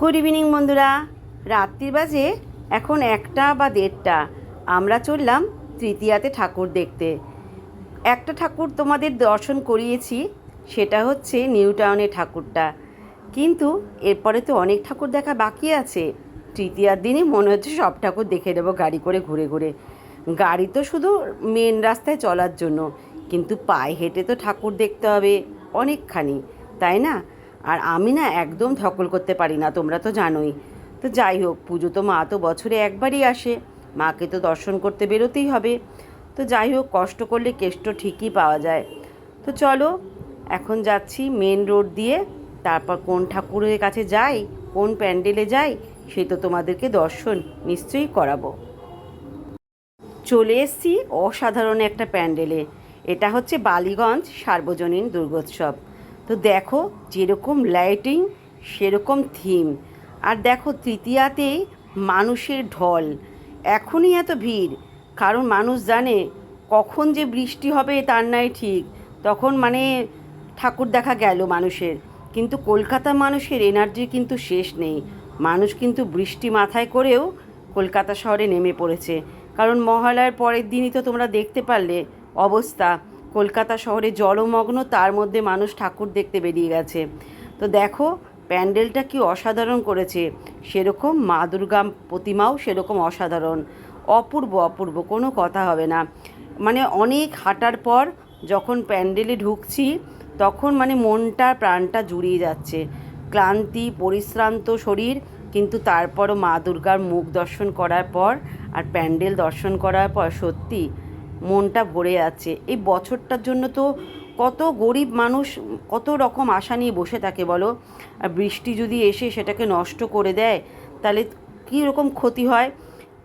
Good evening বন্ধুরা। রাত্রির বাজে এখন একটা বা দেড়টা। আমরা চললাম তৃতীয়াতে ঠাকুর দেখতে। একটা ঠাকুর তোমাদের দর্শন করিয়েছি, সেটা হচ্ছে নিউ টাউনের ঠাকুরটা। কিন্তু এরপরে তো অনেক ঠাকুর দেখা বাকি আছে। তৃতীয়ার দিনই মনে হচ্ছে সব ঠাকুর দেখে দেবো গাড়ি করে ঘুরে ঘুরে। গাড়ি তো শুধু মেন রাস্তায় চলার জন্য, কিন্তু পায়ে হেঁটে তো ঠাকুর দেখতে হবে অনেকখানি, তাই না? আর আমি না একদম ধকল করতে পারি না, তোমরা তো জানোই। তো যাই হোক, পুজো তো মা তো বছরে একবারই আসে, মাকে তো দর্শন করতে বেরোতেই হবে। তো যাই হোক, কষ্ট করলে কেষ্ট ঠিকই পাওয়া যায়। তো চলো, এখন যাচ্ছি মেন রোড দিয়ে, তারপর কোন ঠাকুরের কাছে যাই, কোন প্যান্ডেলে যাই, সে তো তোমাদেরকে দর্শন নিশ্চয়ই করাবো। চলে এসেছি অসাধারণ একটা প্যান্ডেলে, এটা হচ্ছে বালিগঞ্জ সার্বজনীন দুর্গোৎসব। তো দেখো যেরকম লাইটিং সেরকম থিম আর দেখো তৃতীয়াতেই মানুষের ঢল। এখনই এত ভিড়। কারণ মানুষ জানে কখন যে বৃষ্টি হবে তার নাই ঠিক। তখন মানে ঠাকুর দেখা গেল মানুষের। কিন্তু কলকাতা মানুষের এনার্জি কিন্তু শেষ নেই। মানুষ কিন্তু বৃষ্টি মাথায় করেও কলকাতা শহরে নেমে পড়েছে। কারণ মহালয়ার পরের দিনই তো তোমরা দেখতে পারলে অবস্থা। কলকাতা শহরে জলমগ্ন, তার মধ্যে মানুষ ঠাকুর দেখতে বেরিয়ে গেছে। তো দেখো, প্যান্ডেলটা কি অসাধারণ করেছে। সেরকম মা দুর্গা প্রতিমাও সেরকম অসাধারণ। অপূর্ব অপূর্ব, কোনো কথা হবে না। মানে অনেক হাঁটার পর যখন প্যান্ডেলে ঢুকছি, তখন মানে মনটা, প্রাণটা জুড়িয়ে যাচ্ছে। ক্লান্তি, পরিশ্রান্ত শরীর, কিন্তু তারপরও মা দুর্গার মুখ দর্শন করার পর আর প্যান্ডেল দর্শন করার পর সত্যি মনটা ভরে যাচ্ছে। এই বছরটার জন্য তো কত গরিব মানুষ কত রকম আশা নিয়ে বসে থাকে বলো? আর বৃষ্টি যদি এসে সেটাকে নষ্ট করে দেয়, তাহলে কী রকম ক্ষতি হয়?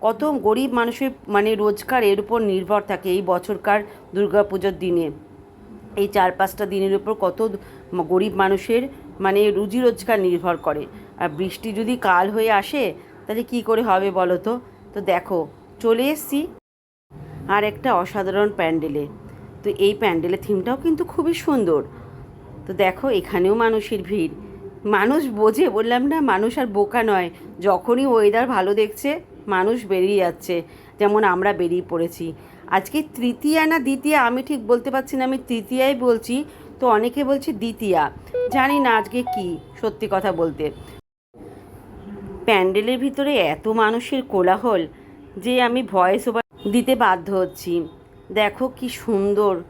কত গরিব মানুষের মানে রোজগার এর উপর নির্ভর থাকে এই বছরকার দুর্গাপুজোর দিনে। এই চার পাঁচটা দিনের উপর কত গরিব মানুষের মানে রুজি রোজগার নির্ভর করে। আর বৃষ্টি যদি কাল হয়ে আসে, তাহলে কি করে হবে বলো তো? তো দেখো, চলে এসছি আর একটা অসাধারণ প্যান্ডেলে। তো এই প্যান্ডেলের থিমটাও কিন্তু খুবই সুন্দর। তো দেখো, এখানেও মানুষের ভিড়। মানুষ বোঝে, বললাম না, মানুষ আর বোকা নয়। যখনই ওয়েদার ভালো দেখছে, মানুষ বেরিয়ে যাচ্ছে। যেমন আমরা বেরিয়ে পড়েছি। আজকে তৃতীয়া না দ্বিতীয়া, আমি ঠিক বলতে পারছি না, আমি তৃতীয়াই বলছি। তো অনেকে বলছে দ্বিতীয়া। জানি না আজকে কি, সত্যি কথা বলতে। প্যান্ডেলের ভিতরে এত মানুষের কোলাহল যে আমি ভয়েস ওভার দিতে বাধ্য হচ্ছি। দেখো কি সুন্দর।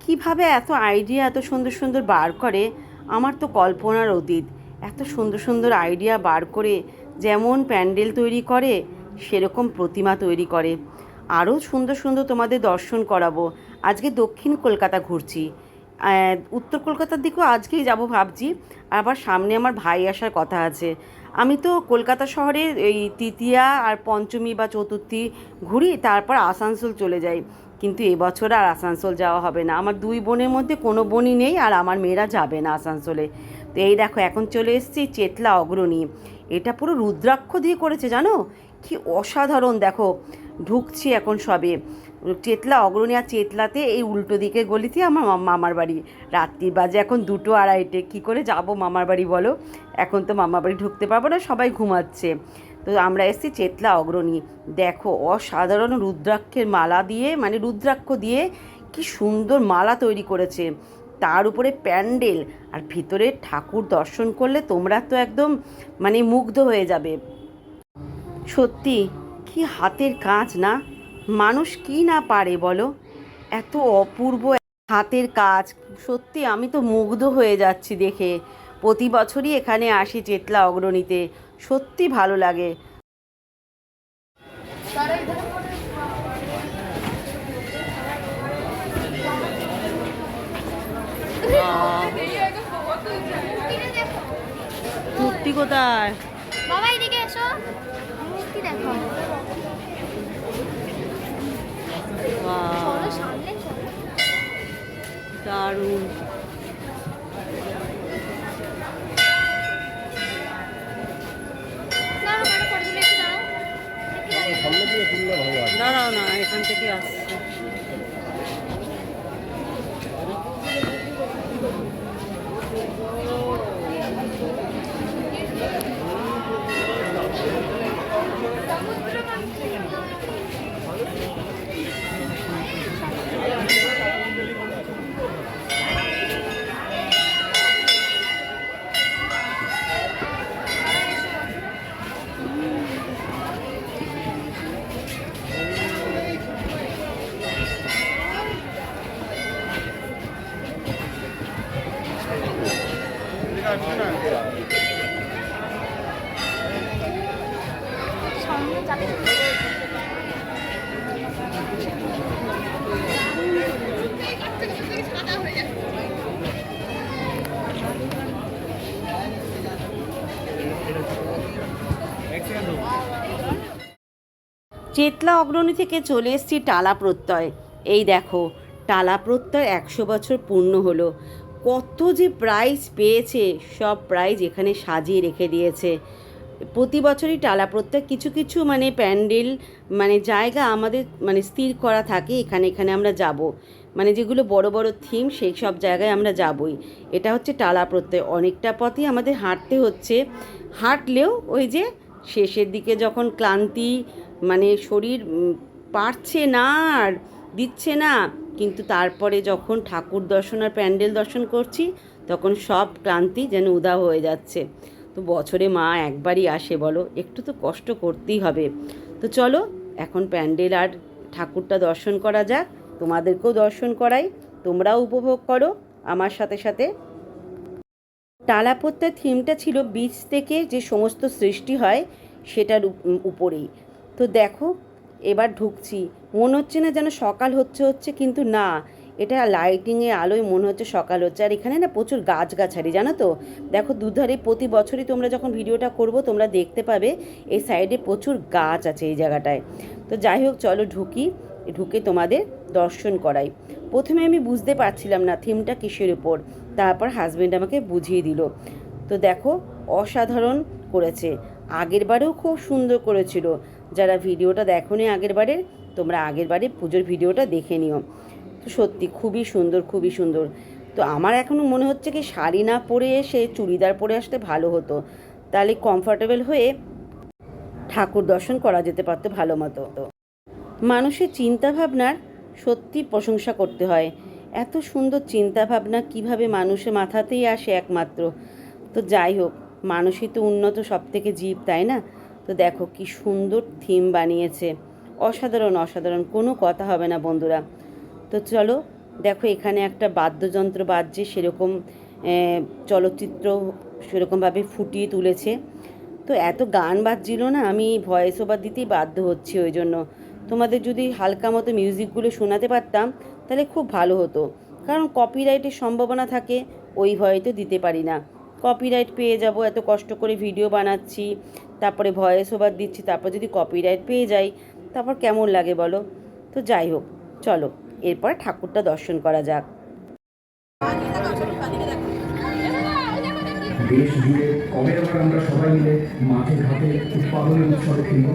কীভাবে এত আইডিয়া এত সুন্দর সুন্দর বার করে? আমার তো কল্পনার অতীত। এত সুন্দর সুন্দর আইডিয়া বার করে যেমন প্যান্ডেল তৈরি করে, সেরকম প্রতিমা তৈরি করে। আরও সুন্দর সুন্দর তোমাদের দর্শন করাবো। আজকে দক্ষিণ কলকাতা ঘুরছি। উত্তর কলকাতার দিকেও আজকেই যাব ভাবছি। আবার সামনে আমার ভাই আসার কথা আছে। আমি তো কলকাতা শহরে এই তৃতীয়া আর পঞ্চমী বা চতুর্থী ঘুরি, তারপর আসানসোল চলে যাই। কিন্তু এবছর আর আসানসোল যাওয়া হবে না। আমার দুই বোনের মধ্যে কোনো বোনই নেই আর আমার মেয়েরা যাবে না আসানসোলে। তো এই দেখো, এখন চলে এসেছি চেতলা অগ্রণী। এটা পুরো রুদ্রাক্ষ দিয়ে করেছে, জানো? কি অসাধারণ, দেখো। ঢুকছি এখন সবে। চেতলা, অগ্রণী আর চেতলাতে এই উল্টো দিকে গলিতে আমার মামার বাড়ি। রাত্রি বাজে এখন দুটো আড়াইটে। কী করে যাব মামার বাড়ি বলো? এখন তো মামার বাড়ি ঢুকতে পারব না, সবাই ঘুমাচ্ছে। তো আমরা এসেছি চেতলা, অগ্রণী। দেখো, অসাধারণ রুদ্রাক্ষের মালা দিয়ে মানে রুদ্রাক্ষ দিয়ে কি সুন্দর মালা তৈরি করেছে। তার উপরে প্যান্ডেল, আর ভিতরে ঠাকুর দর্শন করলে তোমরা তো একদম মানে মুগ্ধ হয়ে যাবে। সত্যি, কি হাতের কাজ না? মানুষ কি না পারে বলো? এত অপূর্ব হাতের কাজ। সত্যি আমি তো মুগ্ধ হয়ে যাচ্ছি দেখে। প্রতি বছরই এখানে আসি চেতলা অগ্রণীতে। সত্যি ভালো লাগে। মূর্তি কোথায়? বাবা এদিকে এসো। মূর্তি দেখো। দারুণ। দাঁড়াও না এখান থেকে আসছে। চেতলা অগ্রণী থেকে চলে এসেছি টালা প্রত্যয়। এই দেখো, টালা প্রত্যয় একশো বছর পূর্ণ হলো। কত যে প্রাইজ পেয়েছে, সব প্রাইজ এখানে সাজিয়ে রেখে দিয়েছে। প্রতি বছরই টালা প্রত্যয় কিছু কিছু মানে প্যান্ডেল মানে জায়গা আমাদের মানে স্থির করা থাকে, এখানে এখানে আমরা যাব। মানে যেগুলো বড় বড় থিম সেই সব জায়গায় আমরা যাবই। এটা হচ্ছে টালা প্রত্যয়। অনেকটা পথই আমাদের হাঁটতে হচ্ছে। হাঁটলেও ওই যে শেষের দিকে যখন ক্লান্তি মানে শরীর পারছে না আর দিচ্ছে না। কিন্তু তারপরে যখন ঠাকুর দর্শন আর প্যান্ডেল দর্শন করছি, তখন সব ক্লান্তি যেন উদাও হয়ে যাচ্ছে। তো বছরে মা একবারই আসে বলো, একটু তো কষ্ট করতেই হবে। তো চলো, এখন প্যান্ডেল আর ঠাকুরটা দর্শন করা যাক, তোমাদেরকেও দর্শন করাই, তোমরাও উপভোগ করো। আমার সাথে সাথে টালাপত্যার থিমটা ছিল বীজ থেকে যে সমস্ত সৃষ্টি হয়, সেটার উপরেই। তো দেখো, এবার ঢুকছি। মনে হচ্ছে না যেন সকাল হচ্ছে হচ্ছে, কিন্তু না, এটা লাইটিংয়ে আলোয় মনে হচ্ছে সকাল হচ্ছে। আর এখানে না প্রচুর গাছগাছালি, জানো তো? দেখো দুধারে প্রতি বছরই তোমরা যখন ভিডিওটা করব, তোমরা দেখতে পাবে এই সাইডে প্রচুর গাছ আছে এই জায়গাটায়। তো যাই হোক, চলো ঢুকি। ঢুকে তোমাদের দর্শন করাই। প্রথমে আমি বুঝতে পারছিলাম না থিমটা কিসের উপর। তারপর হাজব্যান্ড আমাকে বুঝিয়ে দিল। তো দেখো, অসাধারণ করেছে। আগের বারেও খুব সুন্দর করেছিল। যারা ভিডিওটা দেখোনি আগের বারের তোমরা আগের বারে পুজোর ভিডিওটা দেখে নিও। তো সত্যি খুবই সুন্দর খুবই সুন্দর। তো আমার এখনও মনে হচ্ছে কি শাড়ি না পরে এসে চুড়িদার পরে আসতে ভালো হতো। তাহলে কমফর্টেবল হয়ে ঠাকুর দর্শন করা যেতে পারতো ভালো মতো। তো মানুষের চিন্তাভাবনার সত্যি প্রশংসা করতে হয়। এত সুন্দর চিন্তাভাবনা কীভাবে মানুষের মাথাতেই আসে একমাত্র? তো যাই হোক, মানুষই তো উন্নত সব থেকে জীব, তাই না? তো দেখো কি সুন্দর থিম বানিয়েছে। অসাধারণ অসাধারণ, কোনো কথা হবে না বন্ধুরা। তো চলো, দেখো এখানে একটা বাদ্যযন্ত্র বাজছে, সেরকম চলচ্চিত্র সেরকমভাবে ফুটিয়ে তুলেছে। তো এত গান বাজছিল না, আমি ভয়েস ওভার দিতেই বাধ্য হচ্ছি ওই জন্য। তোমাদের যদি হালকা মতো মিউজিকগুলো শোনাতে পারতাম, তাহলে খুব ভালো হতো। কারণ কপিরাইটের সম্ভাবনা থাকে, ওই ভয়ে তো দিতে পারি না। কপিরাইট পেয়ে যাব, এত কষ্ট করে ভিডিও বানাচ্ছি তারপরে ভয়েস ওভার দিচ্ছি, তারপর যদি কপিরাইট পেয়ে যাই, তারপর কেমন লাগে বলো? তো যাই হোক, চলো, এরপর ঠাকুরটা দর্শন করা যাক। দেশ জুড়ে কবে আবার আমরা সবাই মিলে মাঠে ঘাটে উৎপাদনের উৎসবে ফিরব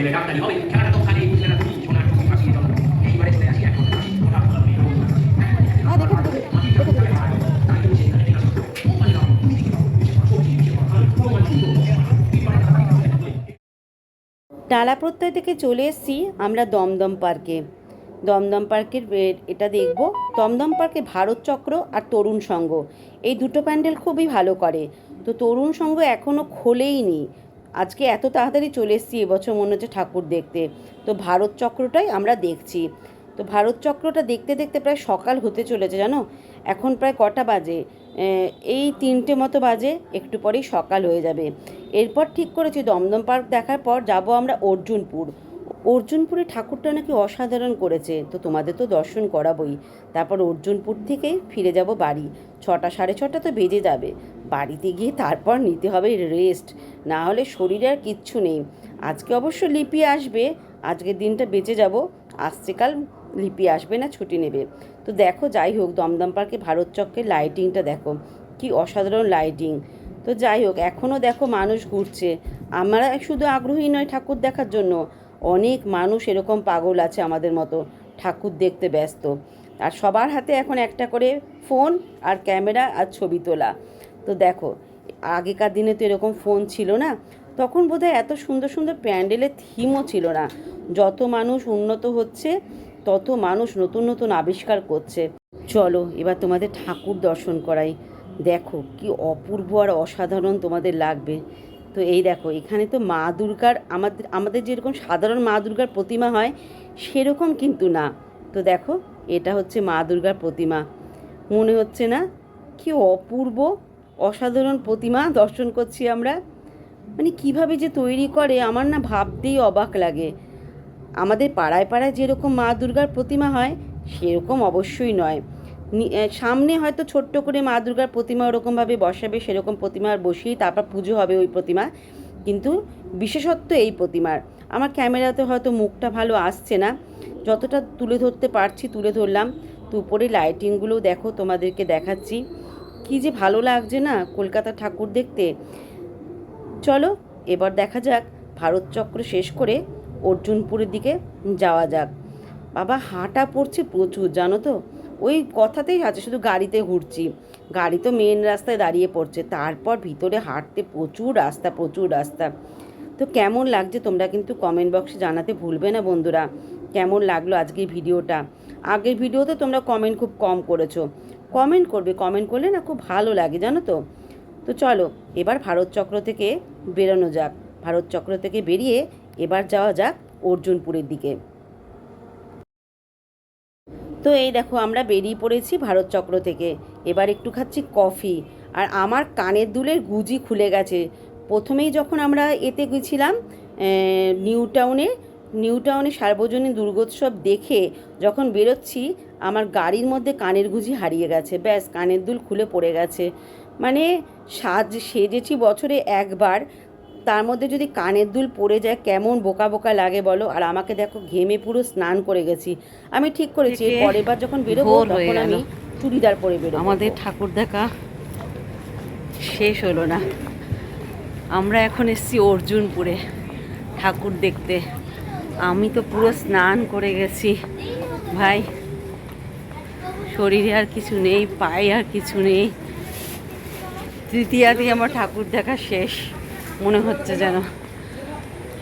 মানে খাবে। টালা প্রত্যয় থেকে চলে এসেছি আমরা দমদম পার্কে দমদম পার্কের এটা দেখব দমদম পার্কে ভারত চক্র আর তরুণ সংঘ এই দুটো প্যান্ডেল খুবই ভালো করে তো তরুণ সংঘ এখনও খোলেইনি আজকে এত তাড়াতাড়ি চলে এসেছি, এবছর মনে হচ্ছে ঠাকুর দেখতে। তো ভারত চক্রটাই আমরা দেখছি। তো ভারত চক্রটা দেখতে দেখতে প্রায় সকাল হতে চলেছে, জানো? এখন প্রায় কটা বাজে। এই তিনটে মতো বাজে, একটু পরেই সকাল হয়ে যাবে। এরপর ঠিক করেছি দমদম পার্ক দেখার পর যাব আমরা অর্জুনপুর। অর্জুনপুরে ঠাকুরটা নাকি অসাধারণ করেছে। তো তোমাদের তো দর্শন করাবই। তারপর অর্জুনপুর থেকে ফিরে যাব বাড়ি। ছটা, সাড়ে ছটা তো বেজে যাবে। বাড়িতে গিয়ে তারপর নিতে হবে রেস্ট। না হলে শরীরে আর কিচ্ছু নেই। আজকে অবশ্য লিপি আসবে। আজকের দিনটা বেঁচে যাব। আসছে কাল লিপি আসবে না, ছুটি নেবে। তো দেখো, যাই হোক, দমদম পার্কে ভারত চক্রের লাইটিংটা দেখো। কি অসাধারণ লাইটিং। তো যাই হোক এখনও দেখো মানুষ ঘুরছে। আমরা শুধু আগ্রহী নয় ঠাকুর দেখার জন্য। অনেক মানুষ এরকম পাগল আছে আমাদের মতো, ঠাকুর দেখতে ব্যস্ত। আর সবার হাতে এখন একটা করে ফোন আর ক্যামেরা আর ছবি তোলা। তো দেখো, আগেকার দিনে তো এরকম ফোন ছিল না, তখন বোধহয় এত সুন্দর সুন্দর প্যান্ডেলের থিমও ছিল না। যত মানুষ উন্নত হচ্ছে, তত মানুষ নতুন নতুন আবিষ্কার করছে। চলো, এবার তোমাদের ঠাকুর দর্শন করাই। দেখো, কি অপূর্ব আর অসাধারণ তোমাদের লাগবে। তো এই দেখো, এখানে তো মা দুর্গার আমাদের আমাদের যেরকম সাধারণ মা দুর্গার প্রতিমা হয়, সেরকম কিন্তু না। তো দেখো, এটা হচ্ছে মা দুর্গার প্রতিমা। মনে হচ্ছে না? কি অপূর্ব, অসাধারণ প্রতিমা দর্শন করছি আমরা। মানে কীভাবে যে তৈরি করে, আমার না ভাবতেই অবাক লাগে। আমাদের পাড়ায় পাড়ায় যেরকম মা দুর্গার প্রতিমা হয়, সেরকম অবশ্যই নয়। সামনে হয়তো ছোট্ট করে মা দুর্গার প্রতিমা ওরকমভাবে বসাবে, সেরকম প্রতিমা আর বসিয়েই তারপর পুজো হবে ওই প্রতিমা। কিন্তু বিশেষত্ব এই প্রতিমার। আমার ক্যামেরাতে হয়তো মুখটা ভালো আসছে না। যতটা তুলে ধরতে পারছি তুলে ধরলাম। তো উপরে লাইটিংগুলো দেখো, তোমাদেরকে দেখাচ্ছি। কি যে ভালো লাগছে না কলকাতা ঠাকুর দেখতে। চলো, এবার দেখা যাক, ভারত চক্র শেষ করে অর্জুনপুরের দিকে যাওয়া যাক। বাবা, হাঁটা পড়ছে প্রচুর, জানো তো? ওই কথাতেই আছে, শুধু গাড়িতে ঘুরছি। গাড়ি তো মেন রাস্তায় দাঁড়িয়ে পড়ছে, তারপর ভিতরে হাঁটতে প্রচুর রাস্তা প্রচুর রাস্তা। তো কেমন লাগছে তোমরা কিন্তু কমেন্ট বক্সে জানাতে ভুলবে না বন্ধুরা। কেমন লাগল আজকের ভিডিওটা? আগের ভিডিওতে তোমরা কমেন্ট খুব কম করেছ। কমেন্ট করবে কমেন্ট করলে না খুব ভালো লাগে, জানো তো? তো চলো, এবার ভারত চক্র থেকে বেরোনো যাক। ভারত চক্র থেকে বেরিয়ে এবার যাওয়া যাক অর্জুনপুরের দিকে। তো এই দেখো, আমরা বেরিয়ে পড়েছি ভারত চক্র থেকে। এবার একটু খাচ্ছি কফি। আর আমার কানের দুলের গুজি খুলে গেছে। প্রথমেই যখন আমরা এতে গেছিলাম নিউ টাউনে নিউ টাউনে সার্বজনীন দুর্গোৎসব দেখে যখন বেরোচ্ছি, আমার গাড়ির মধ্যে কানের গুজি হারিয়ে গেছে। ব্যাস, কানের দুল খুলে পড়ে গেছে। মানে সাজ সেজেছি বছরে একবার। তার মধ্যে যদি কানের দুল পড়ে যায় কেমন বোকা বোকা লাগে বলো? আর আমাকে দেখো ঘেমে পুরো স্নান করে গেছি। আমি ঠিক করেছি পরের বার যখন বেরোবো তখন আমি চুড়িদার পরে বেরোবো। আমাদের ঠাকুর দেখা শেষ হলো না। আমরা এখন এসেছি অর্জুনপুরে ঠাকুর দেখতে। আমি তো পুরো স্নান করে গেছি। ভাই শরীরে আর কিছু নেই পায়ে আর কিছু নেই। তৃতীয়াতেই আমার ঠাকুর দেখা শেষ। মনে হচ্ছে যেন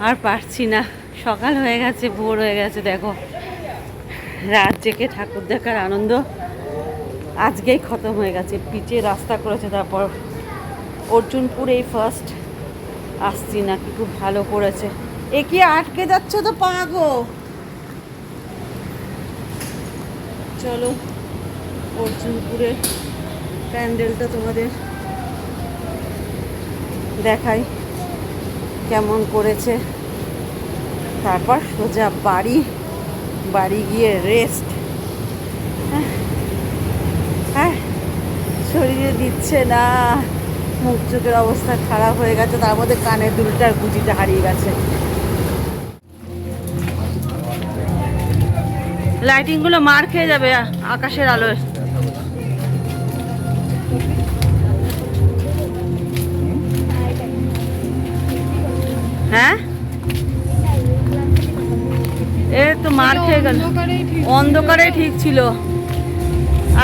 আর পারছি না। সকাল হয়ে গেছে, ভোর হয়ে গেছে, দেখো। রাত জেগে ঠাকুর দেখার আনন্দ। আজকেই খতম হয়ে গেছে, পিচে রাস্তা করেছে তারপর। অর্জুনপুরেই ফার্স্ট আসছি না কি খুব ভালো করেছে। এ কি আটকে যাচ্ছে তো পাগো চলো, অর্জুনপুরের প্যান্ডেলটা তোমাদের দেখাই। কেমন করেছে। তারপর সোজা বাড়ি বাড়ি গিয়ে রেস্ট হ্যাঁ শরীরে দিচ্ছে না। মুখ চোখের অবস্থা খারাপ হয়ে গেছে, তার মধ্যে কানের দুলটার গুজিটা হারিয়ে গেছে। লাইটিংগুলো মার খেয়ে যাবে আকাশের আলোয়। হ্যাঁ? এ তো মার খেয়ে গেল। অন্ধকারে ঠিক ছিল।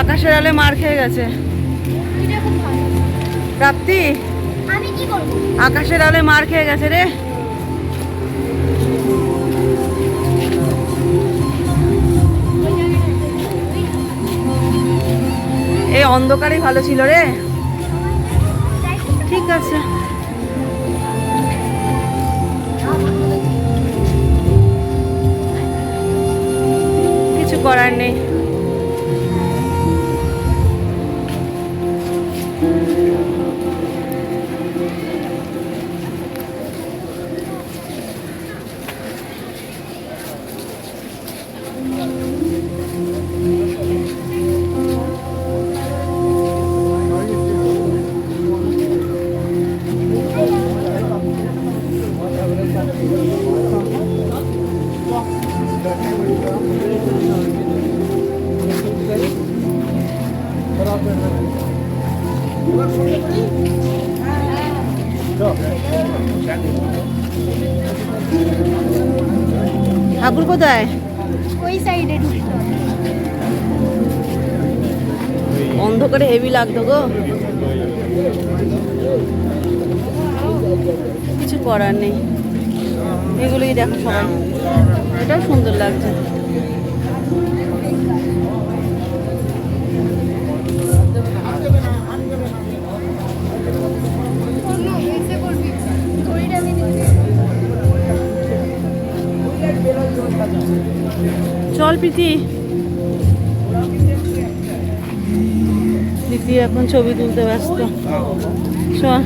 আকাশের আলে মার খেয়ে গেছে। প্রাপ্তি? আকাশের আলে মার খেয়ে গেছে রে। এই অন্ধকারই ভালো ছিল রে। ঠিক আছে। করার নেই। কোথায়? ওই সাইডে অন্ধকারে হেভি লাগতো গো। কিছু করার নেই। এগুলোই দেখো সবাই। এটাও সুন্দর লাগছে। এসে আমি চল প্রীতি। প্রীতি এখন ছবি তুলতে ব্যস্ত। চল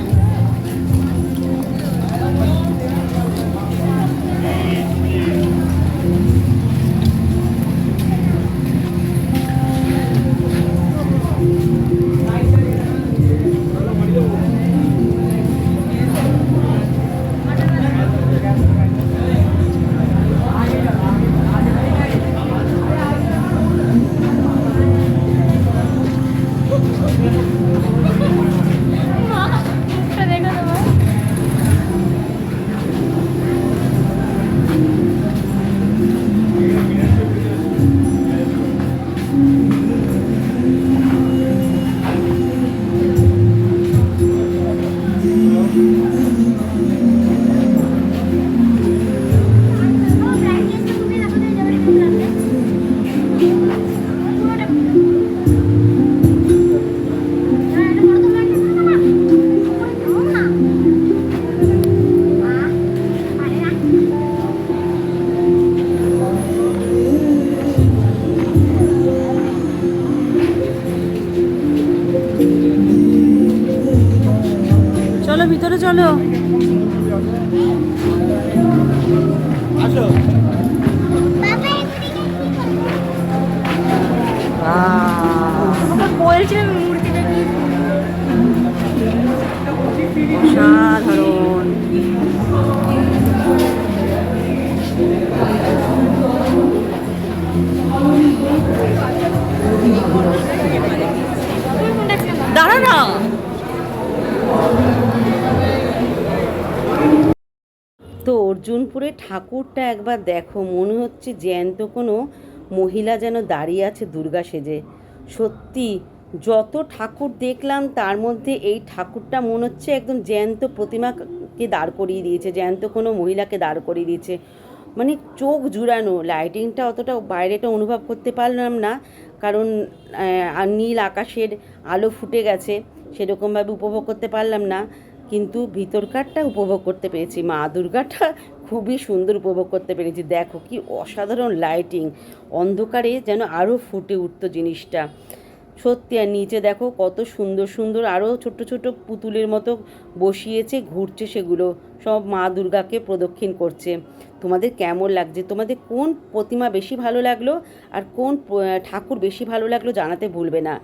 সাধারণ। তো অর্জুনপুরে ঠাকুরটা একবার দেখো, মনে হচ্ছে জ্যান্ত কোনো মহিলা যেন দাঁড়িয়ে আছে দুর্গা সেজে। সত্যি যত ঠাকুর দেখলাম, তার মধ্যে এই ঠাকুরটা মনে হচ্ছে একদম জ্যান্ত প্রতিমাকে দাঁড় করিয়ে দিয়েছে, জ্যান্ত কোনো মহিলাকে দাঁড় করিয়ে দিয়েছে। মানে চোখ জুড়ানো লাইটিংটা অতটা বাইরেটা অনুভব করতে পারলাম না, কারণ আর নীল আকাশের আলো ফুটে গেছে, সেরকমভাবে উপভোগ করতে পারলাম না, কিন্তু ভিতরকারটা উপভোগ করতে পেরেছি, মা দুর্গাটা খুবই সুন্দর উপভোগ করতে পেরেছি। দেখো কি অসাধারণ লাইটিং অন্ধকারে যেন আরও ফুটে উঠতো জিনিসটা। সত্যি, আর নিচে দেখো কত সুন্দর সুন্দর আরও ছোট ছোট পুতুলের মতো বসিয়েছে, ঘুরছে সেগুলো। সব মা দুর্গাকে প্রদক্ষিণ করছে। তোমাদের কেমন লাগছে? তোমাদের কোন প্রতিমা বেশি ভালো লাগল? আর কোন ঠাকুর বেশি ভালো লাগল জানাতে ভুলবে না।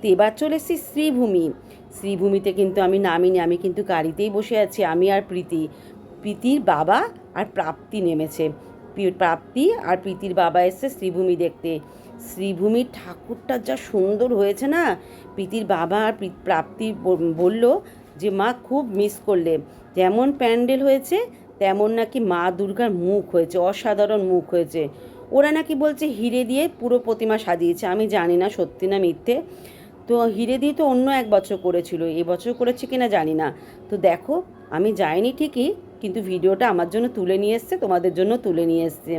তো এবার চলে এসেছি শ্রীভূমি। শ্রীভূমিতে কিন্তু আমি নামিনি, আমি কিন্তু গাড়িতেই বসে আছি, আমি আর প্রীতি। প্রীতির বাবা আর প্রাপ্তি নেমেছে। প্রাপ্তি আর প্রীতির বাবা এসছে শ্রীভূমি দেখতে। শ্রীভূমির ঠাকুরটা যা সুন্দর হয়েছে না? প্রীতির বাবা আর প্রাপ্তি বলল যে, মা, খুব মিস করলে। যেমন প্যান্ডেল হয়েছে, তেমন নাকি মা দুর্গার মুখ হয়েছে, অসাধারণ মুখ হয়েছে। ওরা নাকি বলছে হিরে দিয়ে পুরো প্রতিমা সাজিয়েছে। আমি জানি না, সত্যি না মিথ্যে। তো হিরে দিয়ে তো অন্য এক বছর করেছিল। এবছর করেছে কিনা জানি না। তো দেখো, আমি যাইনি ঠিকই, কিন্তু ভিডিওটা আমার জন্য তুলে নিয়ে এসছে, তোমাদের জন্য তুলে নিয়ে এসছে।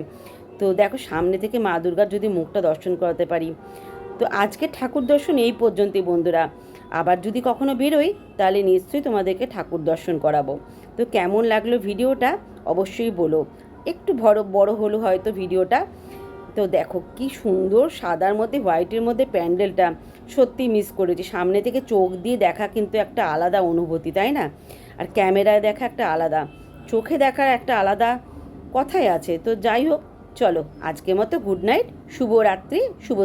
তো দেখো, সামনে থেকে মা দুর্গার যদি মুখটা দর্শন করাতে পারি। তো আজকে ঠাকুর দর্শন এই পর্যন্তই বন্ধুরা। আবার যদি কখনো বেরোই, তাহলে নিশ্চয়ই তোমাদেরকে ঠাকুর দর্শন করাবো। তো কেমন লাগল ভিডিওটা অবশ্যই বলো। একটু বড় বড় হলো হয়তো ভিডিওটা। তো দেখো, কি সুন্দর সাদার মধ্যে, হোয়াইটের মধ্যে প্যান্ডেলটা সত্যি মিস করেছি। সামনে থেকে চোখ দিয়ে দেখা কিন্তু একটা আলাদা অনুভূতি, তাই না? আর ক্যামেরায় দেখা একটা আলাদা। চোখে দেখার একটা আলাদা কথাই আছে। তো যাই হোক চলো আজকের মতো গুড নাইট শুভরাত্রি শুভ